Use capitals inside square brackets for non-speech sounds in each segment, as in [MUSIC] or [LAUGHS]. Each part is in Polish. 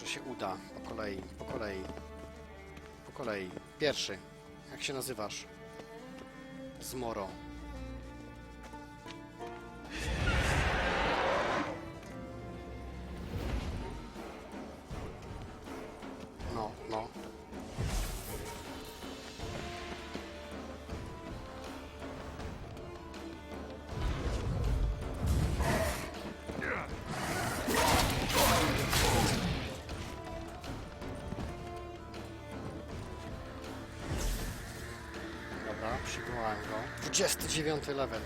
Może się uda. Po kolei, po kolei. Po kolei. Pierwszy. Jak się nazywasz? Zmoro. Dobra, przywołałem go. 29 level.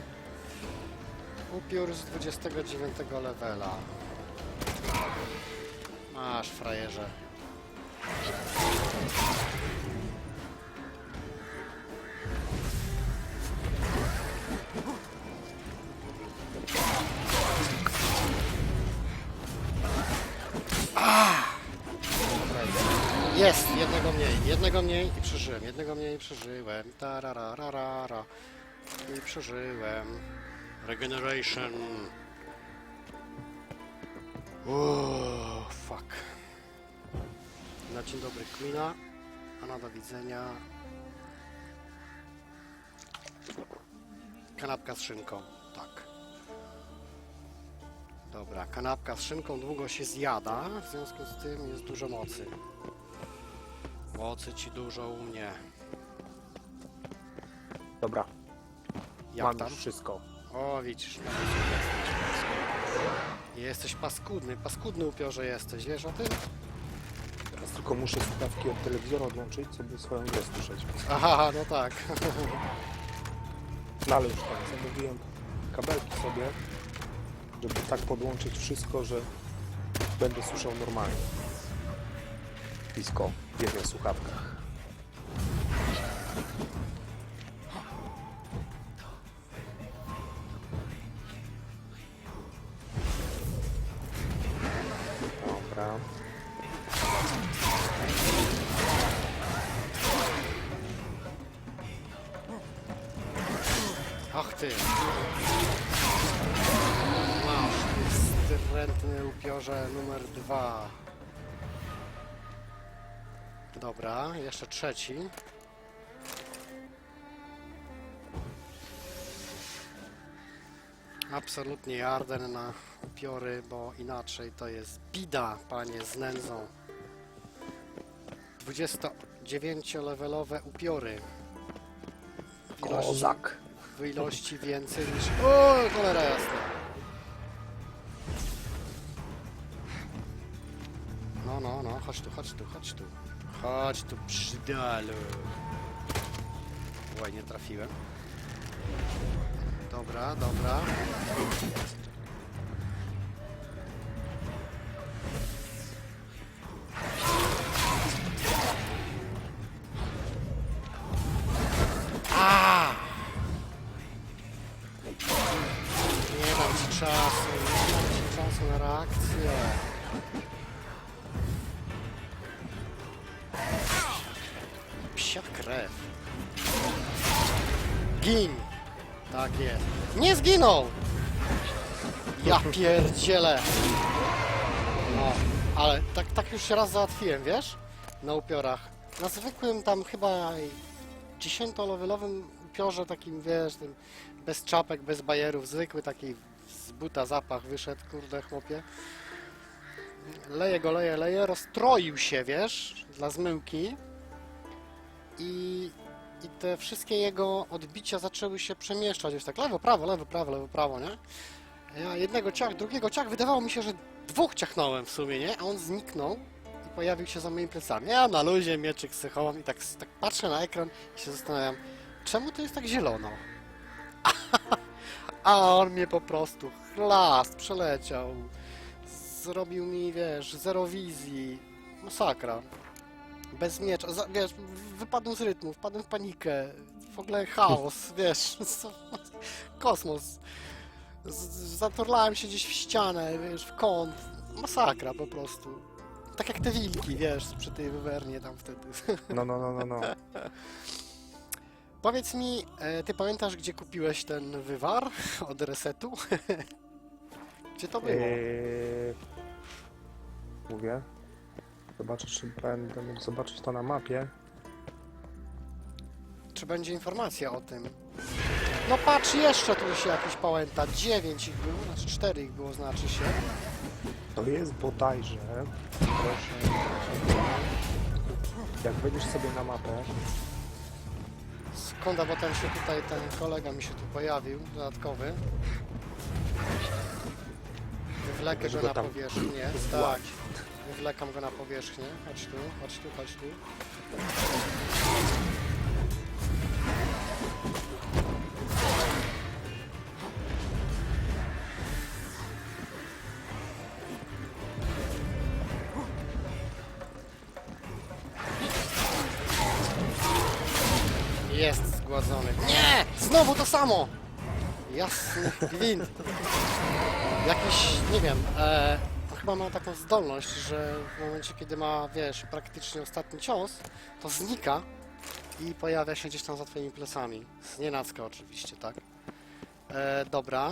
Upiór z 29 levela. Masz, frajerze. Jest! Jednego mniej, jednego mniej i przeżyłem, jednego mniej i przeżyłem. Tarararara. I przeżyłem. Regeneration. Uuu, fuck. Na dzień dobry Queena. A na do widzenia. Kanapka z szynką. Tak. Dobra, kanapka z szynką długo się zjada, w związku z tym jest dużo mocy. Mocy ci dużo u mnie. Dobra, Jak mam tam? już wszystko. O, widzisz, no jesteś. Jesteś paskudny, paskudny upiorze jesteś, wiesz o tym? Teraz tylko muszę słuchawki od telewizora odłączyć, żeby swoją grę słyszeć. Aha, no tak. [LAUGHS] No ale już tak, zamówiłem kabelki sobie, żeby tak podłączyć wszystko, że będę słyszał normalnie. Blisko w jednych słuchawkach. Dobra. Ach ty. Masz, wstrętny upiorze numer dwa. Dobra, jeszcze trzeci. Absolutnie jarden na upiory, bo inaczej to jest bida, panie, z nędzą. 29-levelowe upiory. W ilości- Kozak. w ilości więcej niż... O, cholera jasna. No, no, no, chodź tu, chodź tu, chodź tu. Chodź tu, przydalu. Oj, nie trafiłem. Dobra, dobra. Nie dam ci czasu, nie dam ci czasu na reakcję. Psia krew. Gin! Tak jest. Nie zginął! Ja pierdzielę! No, ale tak, tak już raz załatwiłem, wiesz? Na upiorach. Na zwykłym tam chyba dziesiętolowelowym upiorze takim, wiesz, tym bez czapek, bez bajerów, zwykły taki z buta zapach wyszedł, kurde chłopie. Leje go, leje, leje, rozstroił się, wiesz, dla zmyłki i, i te wszystkie jego odbicia zaczęły się przemieszczać, już tak lewo, prawo, lewo, prawo, lewo, prawo, nie? Ja jednego ciach, drugiego ciach, wydawało mi się, że dwóch ciachnąłem w sumie, nie? A on zniknął i pojawił się za moimi plecami. Ja na luzie mieczyk sychowam i tak, tak patrzę na ekran i się zastanawiam, czemu to jest tak zielono? [LAUGHS] A on mnie po prostu chlast przeleciał. Zrobił mi, wiesz, zero wizji. Masakra. Bez miecza. Za, wiesz, wypadłem z rytmu, wpadłem w panikę. W ogóle chaos, [LAUGHS] wiesz. Kosmos. Z- Zaturlałem się gdzieś w ścianę, wiesz, w kąt. Masakra po prostu. Tak jak te wilki, wiesz, przy tej wywernie tam wtedy. No, no, no, no, no. [LAUGHS] Powiedz mi, e, ty pamiętasz, gdzie kupiłeś ten wywar od resetu? [LAUGHS] gdzie to było? Eee, mówię. Zobaczę, czy będę mógł zobaczyć to na mapie. Czy będzie informacja o tym? No patrz, jeszcze tu się jakiś pałęta. 9 ich było, znaczy 4 ich było, znaczy się. To jest bodajże, proszę, jak wejdziesz sobie na mapę, Sekunda, bo ten się tutaj, ten kolega mi się tu pojawił, dodatkowy. Wywlekę Weź go na tam powierzchnię, tak. Wywlekam go na powierzchnię. Chodź tu, chodź tu, chodź tu. Jest zgładzony. Nie! Znowu to samo! Jasny gwint. Jakiś, nie wiem, e, chyba ma taką zdolność, że w momencie, kiedy ma, wiesz, praktycznie ostatni cios, to znika i pojawia się gdzieś tam za twoimi plecami. Z nienacka oczywiście, tak? E, dobra.